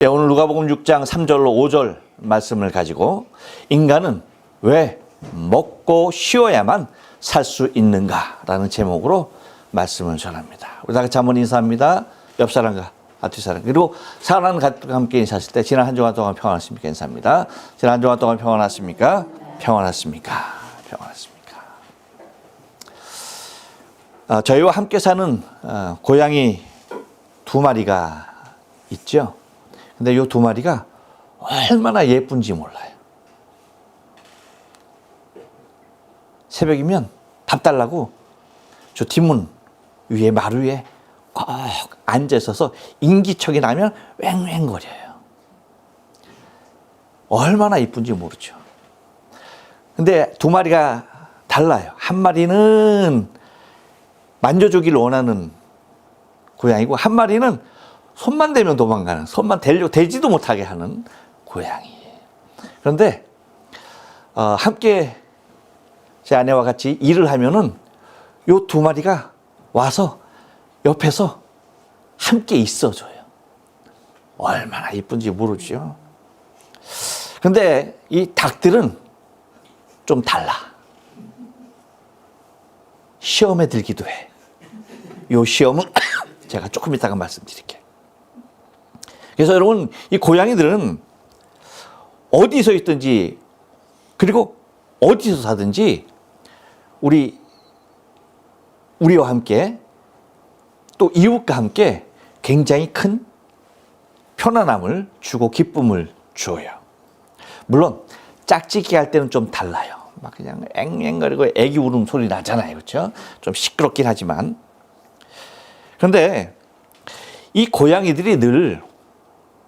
예, 오늘 누가복음 6장 3절로 5절 말씀을 가지고 인간은 왜 먹고 쉬어야만 살 수 있는가라는 제목으로 말씀을 전합니다. 우리 다 같이 한번 인사합니다. 옆 사람과 앞뒤 사람 그리고 사랑하는 가족과 함께 인사하실 때 지난 한 주간 동안 평안하십니까 인사합니다. 지난 한 주간 동안 평안하십니까? 평안하십니까? 평안하십니까? 아, 저희와 함께 사는 어, 고양이 두 마리가 있죠. 근데 이두 마리가 얼마나 예쁜지 몰라요. 새벽이면 밥 달라고 저 뒷문 위에 마루 위에 꼭 앉아 있어서 인기척이 나면 왱왱거려요. 얼마나 이쁜지 모르죠. 근데 두 마리가 달라요. 한 마리는 만져주기를 원하는 고양이고 한 마리는 손만 대면 도망가는 손만 대려 대지도 못하게 하는 고양이에요. 그런데 어, 함께 제 아내와 같이 일을 하면은 요 두 마리가 와서 옆에서 함께 있어줘요. 얼마나 이쁜지 모르죠. 근데 이 닭들은 좀 달라. 시험에 들기도 해. 요 시험은 제가 조금 이따가 말씀드릴게요. 그래서 여러분, 이 고양이들은 어디서 있든지, 그리고 어디서 사든지, 우리, 우리와 함께, 또 이웃과 함께 굉장히 큰 편안함을 주고 기쁨을 줘요. 물론, 짝짓기 할 때는 좀 달라요. 막 그냥 앵앵거리고 애기 울음 소리 나잖아요. 그렇죠? 좀 시끄럽긴 하지만. 그런데 이 고양이들이 늘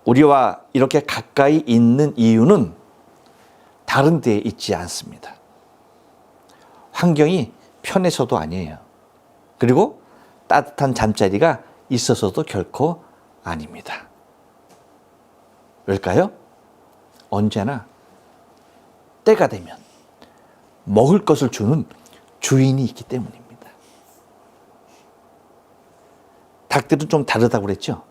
우리와 이렇게 가까이 있는 이유는 다른 데에 있지 않습니다. 환경이 편해서도 아니에요. 그리고 따뜻한 잠자리가 있어서도 결코 아닙니다. 왜일까요? 언제나 때가 되면 먹을 것을 주는 주인이 있기 때문입니다. 닭들은 좀 다르다고 그랬죠?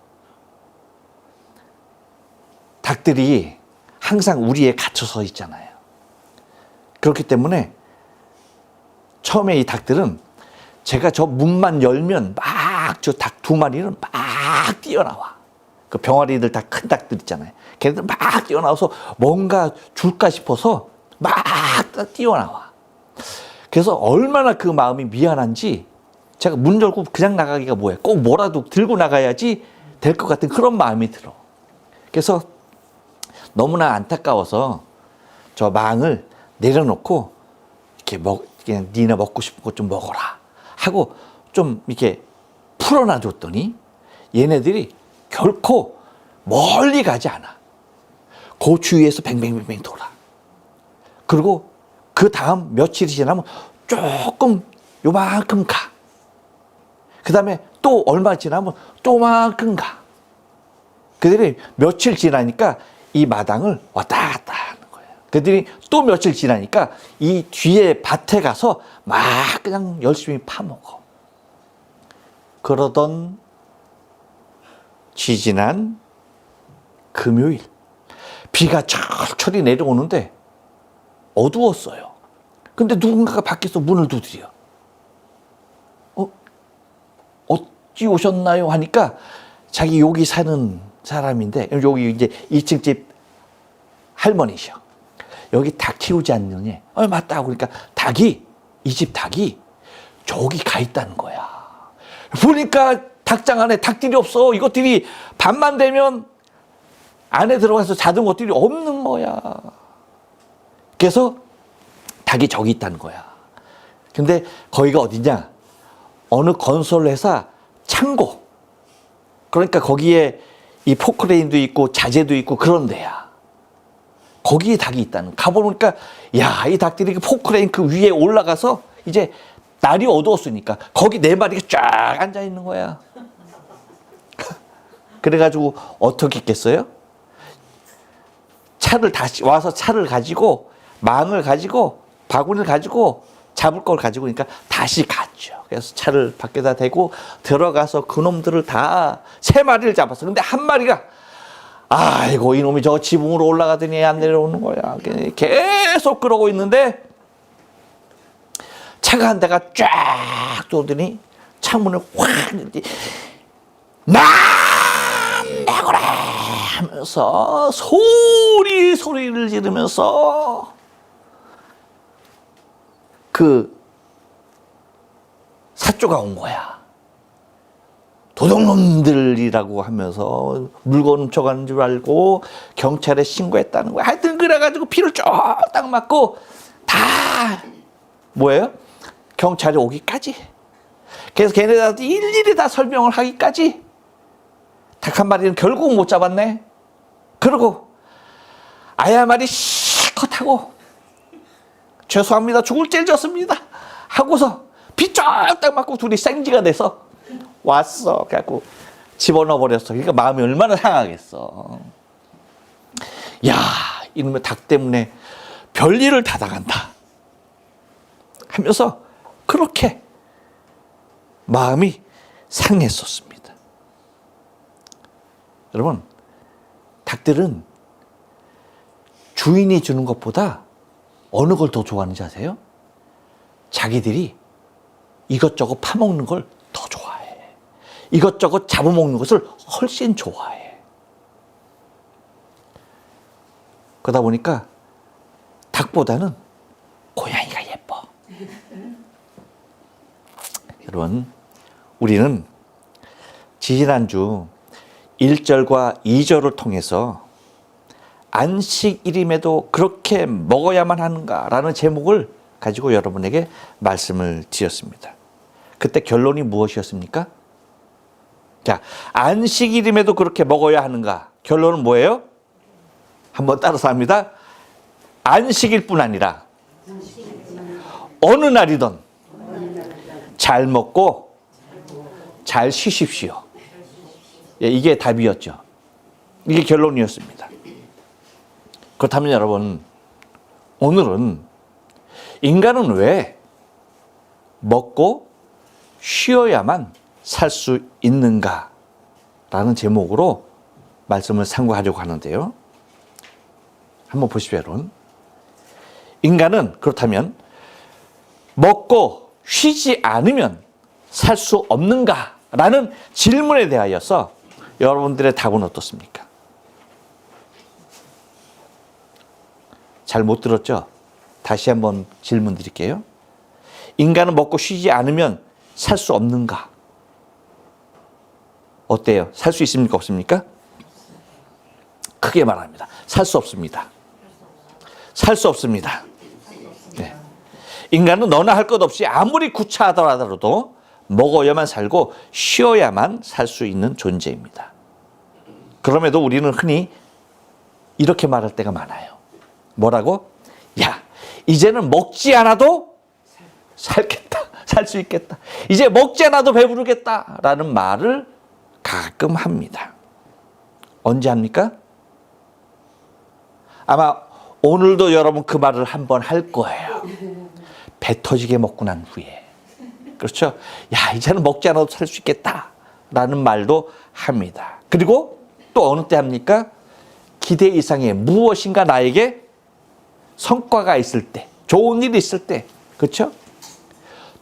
닭들이 항상 우리에 갇혀서 있잖아요. 그렇기 때문에 처음에 이 닭들은 제가 저 문만 열면 막 저 닭 두 마리는 막 뛰어나와. 그 병아리들 다 큰 닭들 있잖아요. 걔네들 막 뛰어나와서 뭔가 줄까 싶어서 막 뛰어나와. 그래서 얼마나 그 마음이 미안한지 제가 문 열고 그냥 나가기가 뭐해. 꼭 뭐라도 들고 나가야지 될 것 같은 그런 마음이 들어. 그래서 너무나 안타까워서 저 망을 내려놓고 이렇게 먹, 그냥 니나 먹고 싶은 것좀 먹어라 하고 좀 이렇게 풀어놔 줬더니 얘네들이 결코 멀리 가지 않아. 그 주위에서 뱅뱅뱅뱅 돌아. 그리고 그 다음 며칠이 지나면 조금 요만큼 가. 그 다음에 또 얼마 지나면 또만큼 가. 그들이 며칠 지나니까 이 마당을 왔다 갔다 하는 거예요. 그들이 또 며칠 지나니까 이 뒤에 밭에 가서 막 그냥 열심히 파먹어. 그러던 지지난 금요일 비가 철철이 내려오는데 어두웠어요. 근데 누군가가 밖에서 문을 두드려. 어? 어찌 오셨나요? 하니까 자기 여기 사는 사람인데 여기 이제 2층 집 할머니셔. 여기 닭 키우지 않느냐? 어, 맞다고 그러니까 닭이 이 집 닭이 저기 가 있다는 거야. 보니까 닭장 안에 닭들이 없어. 이것들이 밤만 되면 안에 들어가서 자던 것들이 없는 거야. 그래서 닭이 저기 있다는 거야. 근데 거기가 어디냐? 어느 건설 회사 창고. 그러니까 거기에 이 포크레인도 있고 자재도 있고 그런 데야. 거기에 닭이 있다는. 가보니까 야, 이 닭들이 그 포크레인 그 위에 올라가서 이제 날이 어두웠으니까 거기 네 마리가 쫙 앉아 있는 거야. 그래가지고 어떻게 했겠어요? 차를 다시 와서 차를 가지고 망을 가지고 바구니를 가지고 잡을 걸 가지고 그러니까 다시 갔죠. 그래서 차를 밖에다 대고 들어가서 그놈들을 다 세 마리를 잡았어. 근데 한 마리가 아이고 이놈이 저 지붕으로 올라가더니 안 내려오는 거야. 계속 그러고 있는데 차가 한 대가 쫙 돌더니 창문을 확 남내거래 하면서 소리 소리를 지르면서 그 사조가 온 거야. 도둑놈들이라고 하면서 물건 훔쳐가는 줄 알고 경찰에 신고했다는 거야. 하여튼 그래가지고 피를 쫙딱 맞고 다 뭐예요? 경찰이 오기까지. 그래서 걔네들한테 일일이 다 설명을 하기까지 닭 한 마리는 결국 못 잡았네. 그러고 아야 말이 실컷 하고 죄송합니다. 죽을 죄 졌습니다. 하고서 피 쫙딱 맞고 둘이 생지가 돼서 왔어. 그래갖고 집어넣어 버렸어. 그러니까 마음이 얼마나 상하겠어. 야, 이놈의 닭 때문에 별일을 다 당한다. 하면서 그렇게 마음이 상했었습니다. 여러분, 닭들은 주인이 주는 것보다 어느 걸 더 좋아하는지 아세요? 자기들이 이것저것 파먹는 걸 더 좋아해. 이것저것 잡아먹는 것을 훨씬 좋아해. 그러다 보니까 닭보다는 고양이가 예뻐. 여러분, 우리는 지지난주 1절과 2절을 통해서 안식일임에도 그렇게 먹어야만 하는가라는 제목을 가지고 여러분에게 말씀을 드렸습니다. 그때 결론이 무엇이었습니까? 자, 안식일임에도 그렇게 먹어야 하는가? 결론은 뭐예요? 한번 따라서 합니다. 안식일 뿐 아니라 어느 날이든 잘 먹고 잘 쉬십시오. 예, 이게 답이었죠. 이게 결론이었습니다. 그렇다면 여러분, 오늘은 인간은 왜 먹고 쉬어야만 살 수 있는가? 라는 제목으로 말씀을 상고하려고 하는데요. 한번 보십시오, 여러분. 인간은 그렇다면 먹고 쉬지 않으면 살 수 없는가? 라는 질문에 대하여서 여러분들의 답은 어떻습니까? 잘 못 들었죠? 다시 한번 질문 드릴게요. 인간은 먹고 쉬지 않으면 살 수 없는가? 어때요? 살 수 있습니까? 없습니까? 크게 말합니다. 살 수 없습니다. 살 수 없습니다. 네. 인간은 너나 할 것 없이 아무리 구차하더라도 먹어야만 살고 쉬어야만 살 수 있는 존재입니다. 그럼에도 우리는 흔히 이렇게 말할 때가 많아요. 뭐라고? 야, 이제는 먹지 않아도 살겠다. 살 수 있겠다. 이제 먹지 않아도 배부르겠다. 라는 말을 가끔 합니다. 언제 합니까? 아마 오늘도 여러분 그 말을 한번 할 거예요. 배 터지게 먹고 난 후에. 그렇죠? 야, 이제는 먹지 않아도 살 수 있겠다. 라는 말도 합니다. 그리고 또 어느 때 합니까? 기대 이상의 무엇인가 나에게 성과가 있을 때, 좋은 일이 있을 때, 그렇죠?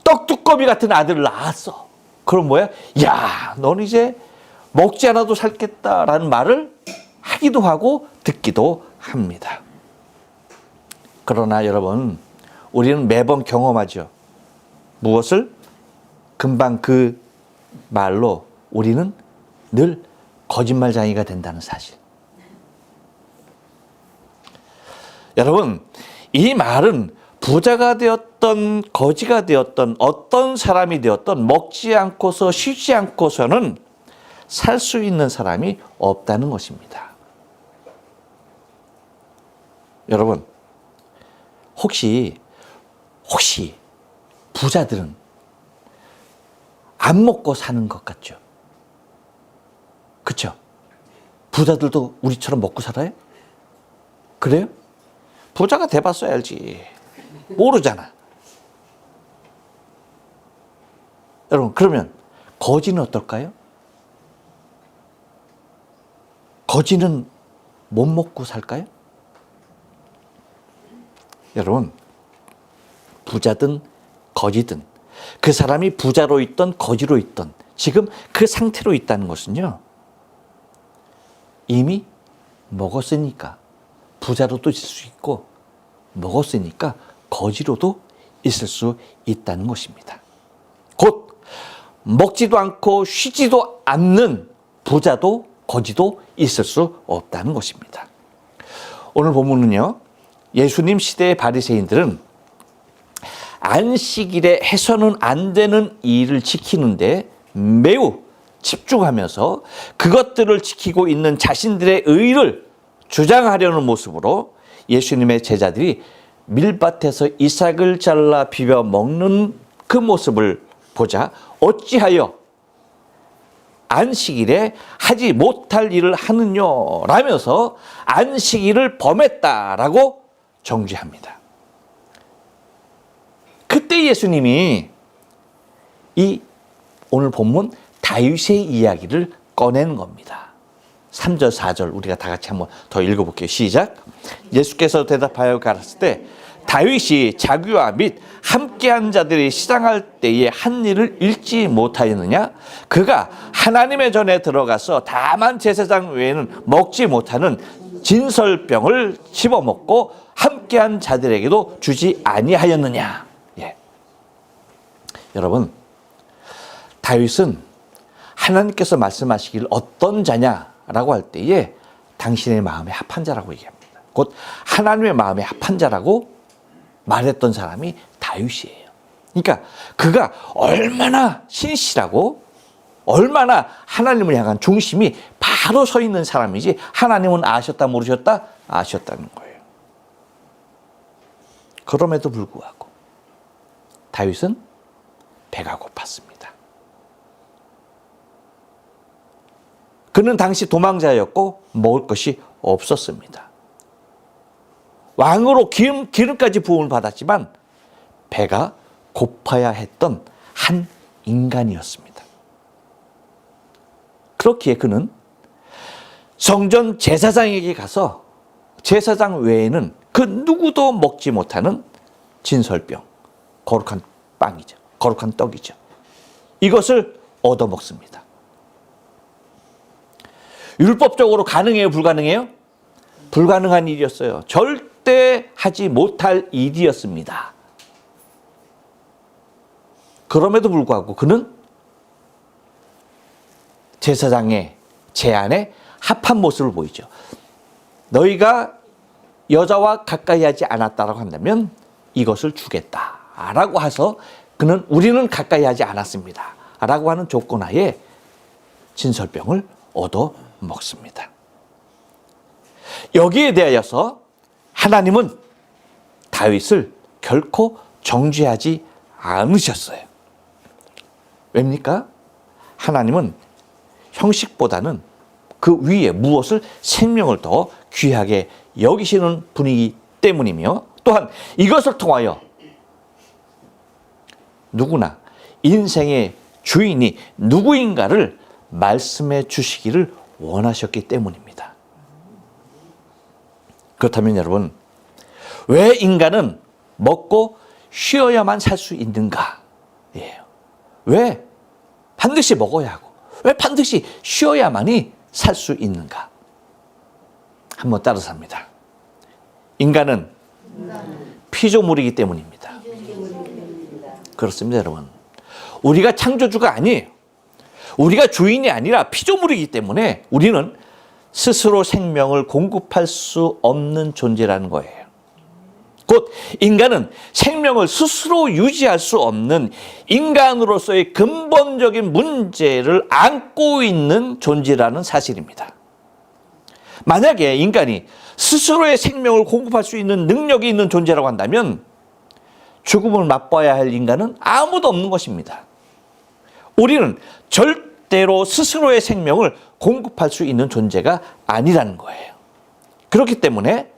떡두꺼비 같은 아들을 낳았어. 그럼 뭐야? 야, 넌 이제 먹지 않아도 살겠다라는 말을 하기도 하고 듣기도 합니다. 그러나 여러분, 우리는 매번 경험하죠. 무엇을? 금방 그 말로 우리는 늘 거짓말장이가 된다는 사실. 여러분, 이 말은 부자가 되었던 거지가 되었던 어떤 사람이 되었던 먹지 않고서 쉬지 않고서는 살 수 있는 사람이 없다는 것입니다. 여러분, 혹시 혹시 부자들은 안 먹고 사는 것 같죠? 그쵸? 부자들도 우리처럼 먹고 살아요? 그래요? 부자가 돼봤어야 알지. 모르잖아. 여러분, 그러면 거지는 어떨까요? 거지는 못 먹고 살까요? 여러분, 부자든 거지든 그 사람이 부자로 있던 거지로 있던 지금 그 상태로 있다는 것은요. 이미 먹었으니까 부자로도 있을 수 있고 먹었으니까 거지로도 있을 수 있다는 것입니다. 곧 먹지도 않고 쉬지도 않는 부자도 거지도 있을 수 없다는 것입니다. 오늘 본문은요. 예수님 시대의 바리새인들은 안식일에 해서는 안 되는 일을 지키는데 매우 집중하면서 그것들을 지키고 있는 자신들의 의를 주장하려는 모습으로 예수님의 제자들이 밀밭에서 이삭을 잘라 비벼 먹는 그 모습을 보자 어찌하여 안식일에 하지 못할 일을 하느뇨 라면서 안식일을 범했다라고 정죄합니다. 그때 예수님이 이 오늘 본문 다윗의 이야기를 꺼내는 겁니다. 3절, 4절 우리가 다 같이 한번 더 읽어볼게요. 시작. 예수께서 대답하여 가랐을 때 다윗이 자기와 및 함께한 자들이 시장할 때에 한 일을 잃지 못하였느냐? 그가 하나님의 전에 들어가서 다만 제사장 외에는 먹지 못하는 진설병을 집어먹고 함께한 자들에게도 주지 아니하였느냐? 예. 여러분, 다윗은 하나님께서 말씀하시길 어떤 자냐 라고 할 때에 당신의 마음에 합한 자라고 얘기합니다. 곧 하나님의 마음에 합한 자라고 말했던 사람이 다윗이에요. 그러니까 그가 얼마나 신실하고 얼마나 하나님을 향한 중심이 바로 서 있는 사람이지 하나님은 아셨다 모르셨다 아셨다는 거예요. 그럼에도 불구하고 다윗은 배가 고팠습니다. 그는 당시 도망자였고 먹을 것이 없었습니다. 왕으로 기름, 기름까지 부음을 받았지만 배가 고파야 했던 한 인간이었습니다. 그렇기에 그는 성전 제사장에게 가서 제사장 외에는 그 누구도 먹지 못하는 진설병, 거룩한 빵이죠. 거룩한 떡이죠. 이것을 얻어 먹습니다. 율법적으로 가능해요, 불가능해요? 불가능한 일이었어요. 절대 하지 못할 일이었습니다. 그럼에도 불구하고 그는 제사장의 제안에 합한 모습을 보이죠. 너희가 여자와 가까이 하지 않았다라고 한다면 이것을 주겠다 라고 해서 그는 우리는 가까이 하지 않았습니다. 라고 하는 조건 하에 진설병을 얻어 먹습니다. 여기에 대하여서 하나님은 다윗을 결코 정죄하지 않으셨어요. 왜입니까? 하나님은 형식보다는 그 위에 무엇을 생명을 더 귀하게 여기시는 분이기 때문이며 또한 이것을 통하여 누구나 인생의 주인이 누구인가를 말씀해 주시기를 원하셨기 때문입니다. 그렇다면 여러분, 왜 인간은 먹고 쉬어야만 살 수 있는가? 예요. 왜 반드시 먹어야 하고, 왜 반드시 쉬어야만이 살 수 있는가? 한번 따라서 합니다. 인간은 피조물이기 때문입니다. 그렇습니다, 여러분. 우리가 창조주가 아니에요. 우리가 주인이 아니라 피조물이기 때문에 우리는 스스로 생명을 공급할 수 없는 존재라는 거예요. 곧 인간은 생명을 스스로 유지할 수 없는 인간으로서의 근본적인 문제를 안고 있는 존재라는 사실입니다. 만약에 인간이 스스로의 생명을 공급할 수 있는 능력이 있는 존재라고 한다면 죽음을 맛봐야 할 인간은 아무도 없는 것입니다. 우리는 절 대로 스스로의 생명을 공급할 수 있는 존재가 아니라는 거예요. 그렇기 때문에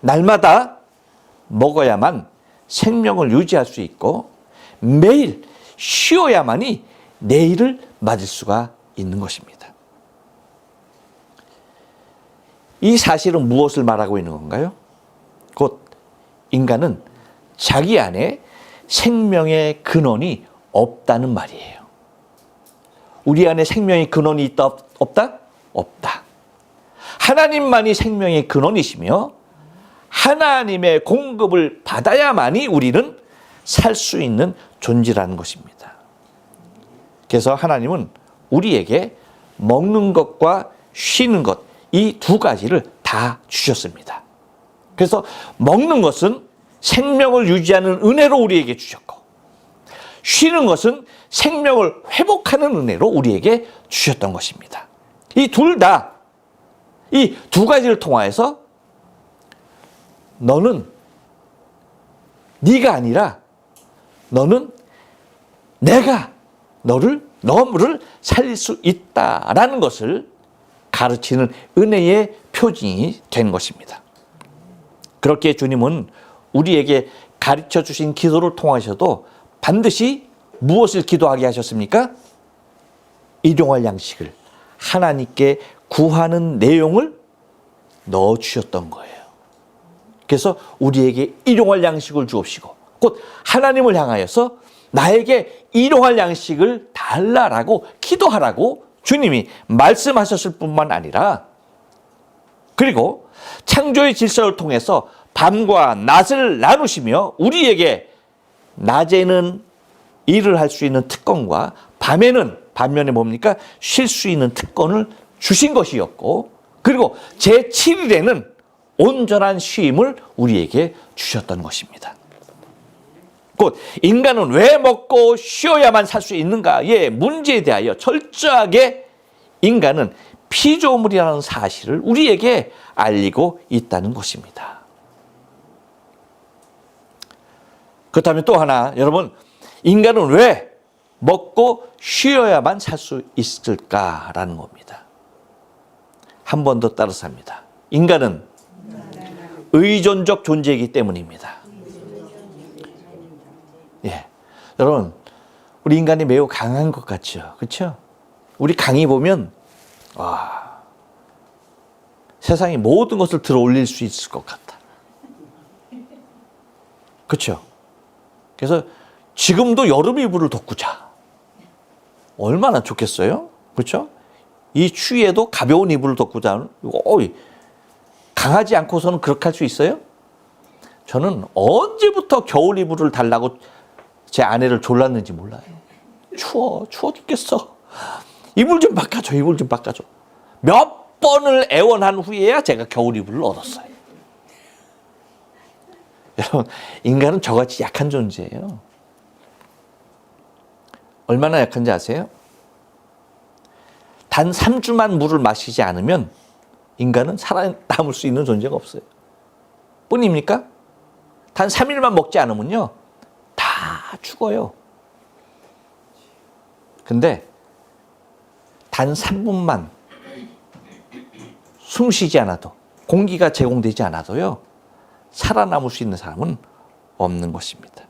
날마다 먹어야만 생명을 유지할 수 있고 매일 쉬어야만이 내일을 맞을 수가 있는 것입니다. 이 사실은 무엇을 말하고 있는 건가요? 곧 인간은 자기 안에 생명의 근원이 없다는 말이에요. 우리 안에 생명의 근원이 있다 없다? 없다. 하나님만이 생명의 근원이시며 하나님의 공급을 받아야만이 우리는 살 수 있는 존재라는 것입니다. 그래서 하나님은 우리에게 먹는 것과 쉬는 것, 이 두 가지를 다 주셨습니다. 그래서 먹는 것은 생명을 유지하는 은혜로 우리에게 주셨고, 쉬는 것은 생명을 회복하는 은혜로 우리에게 주셨던 것입니다. 이 둘 다, 이 두 가지를 통하여서 너는 네가 아니라 너는 내가 너를 너를 살릴 수 있다라는 것을 가르치는 은혜의 표징이 된 것입니다. 그렇게 주님은 우리에게 가르쳐 주신 기도를 통하셔도 반드시 무엇을 기도하게 하셨습니까? 일용할 양식을 하나님께 구하는 내용을 넣어 주셨던 거예요. 그래서 우리에게 일용할 양식을 주옵시고 곧 하나님을 향하여서 나에게 일용할 양식을 달라라고 기도하라고 주님이 말씀하셨을 뿐만 아니라 그리고 창조의 질서를 통해서 밤과 낮을 나누시며 우리에게 낮에는 일을 할 수 있는 특권과 밤에는 반면에 뭡니까? 쉴 수 있는 특권을 주신 것이었고 그리고 제7일에는 온전한 쉼을 우리에게 주셨던 것입니다. 곧 인간은 왜 먹고 쉬어야만 살 수 있는가의 문제에 대하여 철저하게 인간은 피조물이라는 사실을 우리에게 알리고 있다는 것입니다. 그렇다면 또 하나, 여러분, 인간은 왜 먹고 쉬어야만 살 수 있을까라는 겁니다. 한 번 더 따라서 합니다. 인간은 의존적 존재이기 때문입니다. 예. 여러분, 우리 인간이 매우 강한 것 같죠? 그렇죠? 우리 강의 보면 와. 세상의 모든 것을 들어 올릴 수 있을 것 같다. 그렇죠? 그래서 지금도 여름 이불을 덮고 자. 얼마나 좋겠어요? 그렇죠? 이 추위에도 가벼운 이불을 덮고 자는 어이, 강하지 않고서는 그렇게 할 수 있어요? 저는 언제부터 겨울 이불을 달라고 제 아내를 졸랐는지 몰라요. 추워, 추워 죽겠어. 이불 좀 바꿔줘, 이불 좀 바꿔줘. 몇 번을 애원한 후에야 제가 겨울 이불을 얻었어요. 여러분, 인간은 저같이 약한 존재예요. 얼마나 약한지 아세요? 단 3주만 물을 마시지 않으면 인간은 살아남을 수 있는 존재가 없어요. 뿐입니까? 단 3일만 먹지 않으면요. 다 죽어요. 근데 단 3분만 숨 쉬지 않아도 공기가 제공되지 않아도요. 살아남을 수 있는 사람은 없는 것입니다.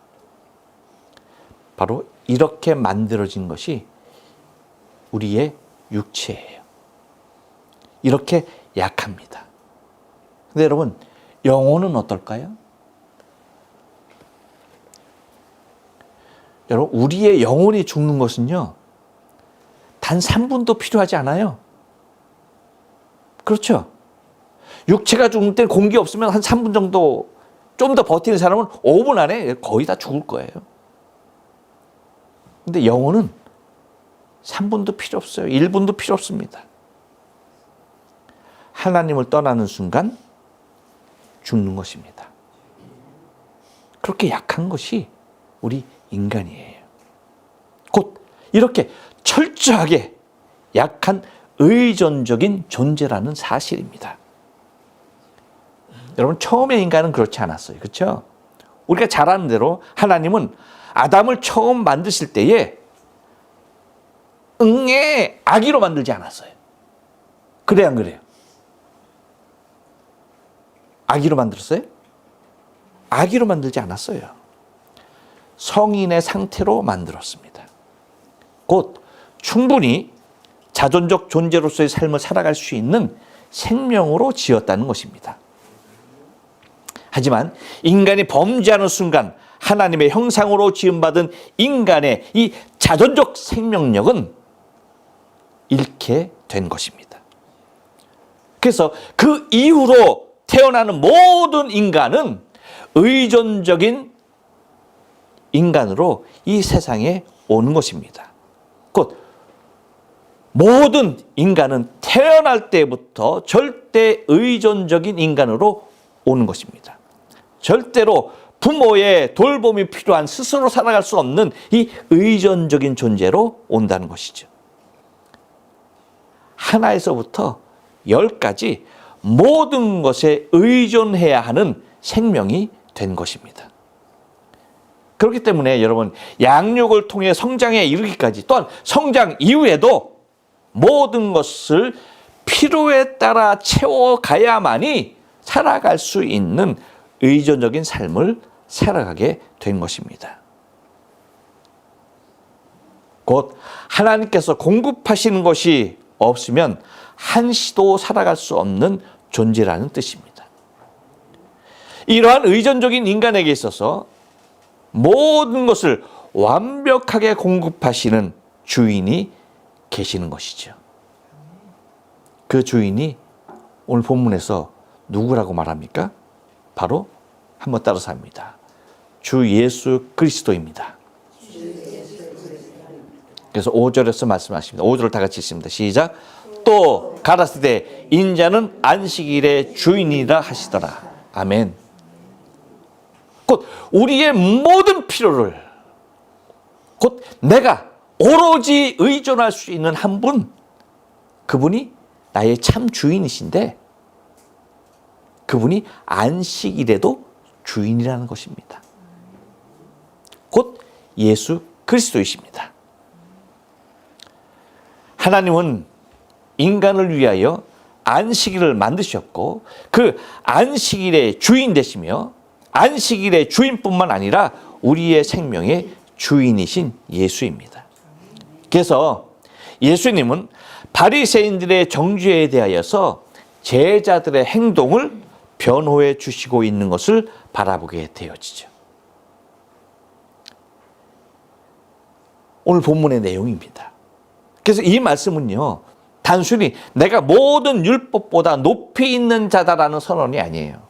바로 이렇게 만들어진 것이 우리의 육체예요. 이렇게 약합니다. 근데 여러분, 영혼은 어떨까요? 여러분, 우리의 영혼이 죽는 것은요, 단 3분도 필요하지 않아요. 그렇죠? 육체가 죽을 때 공기 없으면 한 3분 정도 좀 더 버티는 사람은 5분 안에 거의 다 죽을 거예요. 근데 영혼은 3분도 필요 없어요. 1분도 필요 없습니다. 하나님을 떠나는 순간 죽는 것입니다. 그렇게 약한 것이 우리 인간이에요. 곧 이렇게 철저하게 약한 의존적인 존재라는 사실입니다. 여러분 처음에 인간은 그렇지 않았어요. 그렇죠? 우리가 잘 아는 대로 하나님은 아담을 처음 만드실 때에 응애 아기로 만들지 않았어요. 그래 안 그래요? 아기로 만들었어요? 아기로 만들지 않았어요. 성인의 상태로 만들었습니다. 곧 충분히 자존적 존재로서의 삶을 살아갈 수 있는 생명으로 지었다는 것입니다. 하지만 인간이 범죄하는 순간 하나님의 형상으로 지음받은 인간의 이 자존적 생명력은 잃게 된 것입니다. 그래서 그 이후로 태어나는 모든 인간은 의존적인 인간으로 이 세상에 오는 것입니다. 곧 모든 인간은 태어날 때부터 절대 의존적인 인간으로 오는 것입니다. 절대로 부모의 돌봄이 필요한 스스로 살아갈 수 없는 이 의존적인 존재로 온다는 것이죠. 하나에서부터 열까지 모든 것에 의존해야 하는 생명이 된 것입니다. 그렇기 때문에 여러분 양육을 통해 성장에 이르기까지 또한 성장 이후에도 모든 것을 필요에 따라 채워가야만이 살아갈 수 있는 의존적인 삶을 살아가게 된 것입니다. 곧 하나님께서 공급하시는 것이 없으면 한시도 살아갈 수 없는 존재라는 뜻입니다. 이러한 의존적인 인간에게 있어서 모든 것을 완벽하게 공급하시는 주인이 계시는 것이죠. 그 주인이 오늘 본문에서 누구라고 말합니까? 바로 한번 따라서 합니다. 주 예수 그리스도입니다. 그래서 5절에서 말씀하십니다. 5절을 다 같이 읽습니다. 시작. 또 가라스되 인자는 안식일의 주인이라 하시더라. 아멘. 곧 우리의 모든 필요를 곧 내가 오로지 의존할 수 있는 한 분, 그분이 나의 참 주인이신데 그분이 안식일에도 주인이라는 것입니다. 곧 예수 그리스도이십니다. 하나님은 인간을 위하여 안식일을 만드셨고 그 안식일의 주인 되시며 안식일의 주인뿐만 아니라 우리의 생명의 주인이신 예수입니다. 그래서 예수님은 바리새인들의 정죄에 대하여서 제자들의 행동을 변호해 주시고 있는 것을 바라보게 되어지죠. 오늘 본문의 내용입니다. 그래서 이 말씀은요, 단순히 내가 모든 율법보다 높이 있는 자다라는 선언이 아니에요.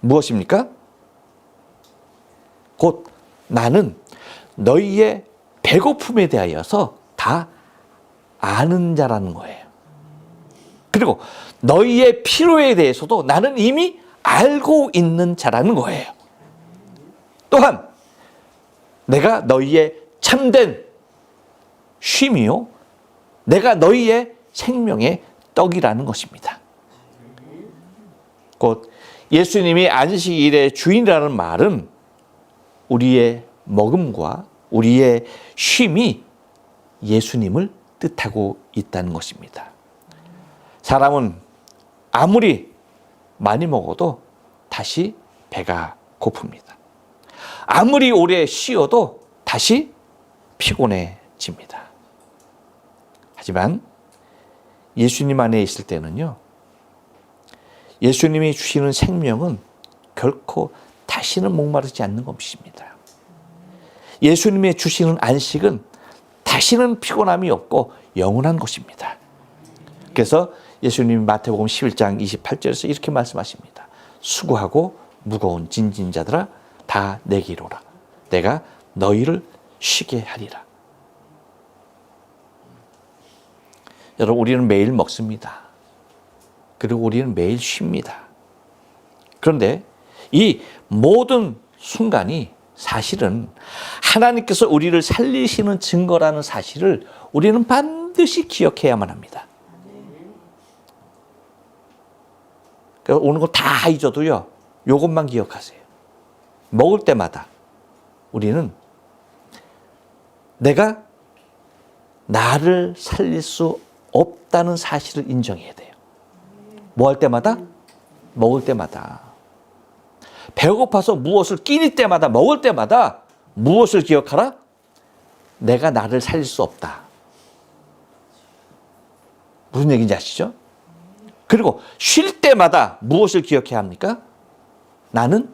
무엇입니까? 곧 나는 너희의 배고픔에 대하여서 다 아는 자라는 거예요. 그리고 너희의 필요에 대해서도 나는 이미 알고 있는 자라는 거예요. 또한 내가 너희의 참된 쉼이요. 내가 너희의 생명의 떡이라는 것입니다. 곧 예수님이 안식일의 주인이라는 말은 우리의 먹음과 우리의 쉼이 예수님을 뜻하고 있다는 것입니다. 사람은 아무리 많이 먹어도 다시 배가 고픕니다. 아무리 오래 쉬어도 다시 피곤해집니다. 하지만 예수님 안에 있을 때는요, 예수님이 주시는 생명은 결코 다시는 목마르지 않는 것입니다. 예수님의 주시는 안식은 다시는 피곤함이 없고 영원한 것입니다. 그래서 예수님이 마태복음 11장 28절에서 이렇게 말씀하십니다. 수고하고 무거운 진진 자들아 다 내기로라. 내가 너희를 쉬게 하리라. 여러분 우리는 매일 먹습니다. 그리고 우리는 매일 쉽니다. 그런데 이 모든 순간이 사실은 하나님께서 우리를 살리시는 증거라는 사실을 우리는 반드시 기억해야만 합니다. 오는 거 다 잊어도요, 요것만 기억하세요. 먹을 때마다 우리는 내가 나를 살릴 수 없다는 사실을 인정해야 돼요. 뭐 할 때마다? 먹을 때마다. 배고파서 무엇을 끼니 때마다 먹을 때마다 무엇을 기억하라? 내가 나를 살릴 수 없다. 무슨 얘기인지 아시죠? 그리고 쉴 때마다 무엇을 기억해야 합니까? 나는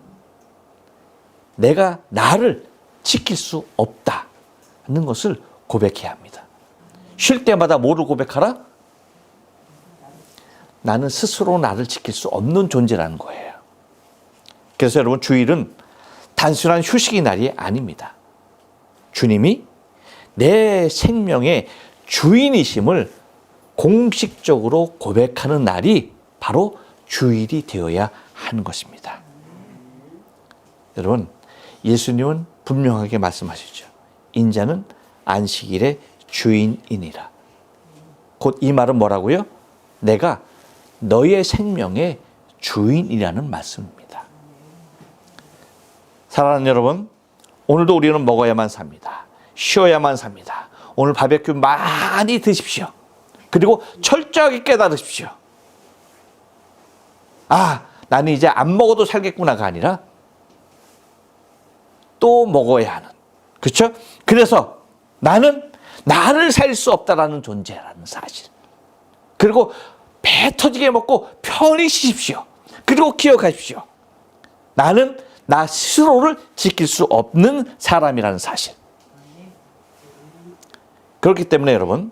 내가 나를 지킬 수 없다는 것을 고백해야 합니다. 쉴 때마다 뭐를 고백하라? 나는 스스로 나를 지킬 수 없는 존재라는 거예요. 그래서 여러분 주일은 단순한 휴식의 날이 아닙니다. 주님이 내 생명의 주인이심을 공식적으로 고백하는 날이 바로 주일이 되어야 하는 것입니다. 여러분, 예수님은 분명하게 말씀하시죠. 인자는 안식일의 주인이니라. 곧 이 말은 뭐라고요? 내가 너의 생명의 주인이라는 말씀입니다. 사랑하는 여러분, 오늘도 우리는 먹어야만 삽니다. 쉬어야만 삽니다. 오늘 바베큐 많이 드십시오. 그리고 철저하게 깨달으십시오. 아, 나는 이제 안 먹어도 살겠구나가 아니라 또 먹어야 하는. 그렇죠? 그래서 나는 나를 살 수 없다라는 존재라는 사실. 그리고 배 터지게 먹고 편히 쉬십시오. 그리고 기억하십시오. 나는 나 스스로를 지킬 수 없는 사람이라는 사실. 그렇기 때문에 여러분,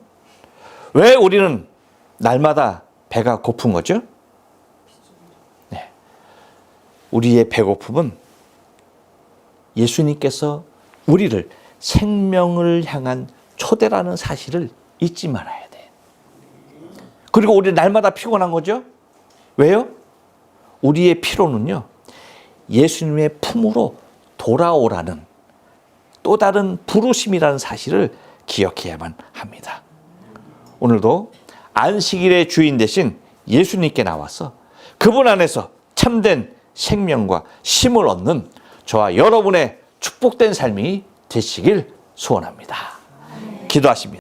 왜 우리는 날마다 배가 고픈 거죠? 네. 우리의 배고픔은 예수님께서 우리를 생명을 향한 초대라는 사실을 잊지 말아야 돼. 그리고 우리 날마다 피곤한 거죠? 왜요? 우리의 피로는요, 예수님의 품으로 돌아오라는 또 다른 부르심이라는 사실을 기억해야만 합니다. 오늘도 안식일의 주인 대신 예수님께 나와서 그분 안에서 참된 생명과 힘을 얻는 저와 여러분의 축복된 삶이 되시길 소원합니다. 기도하십니다.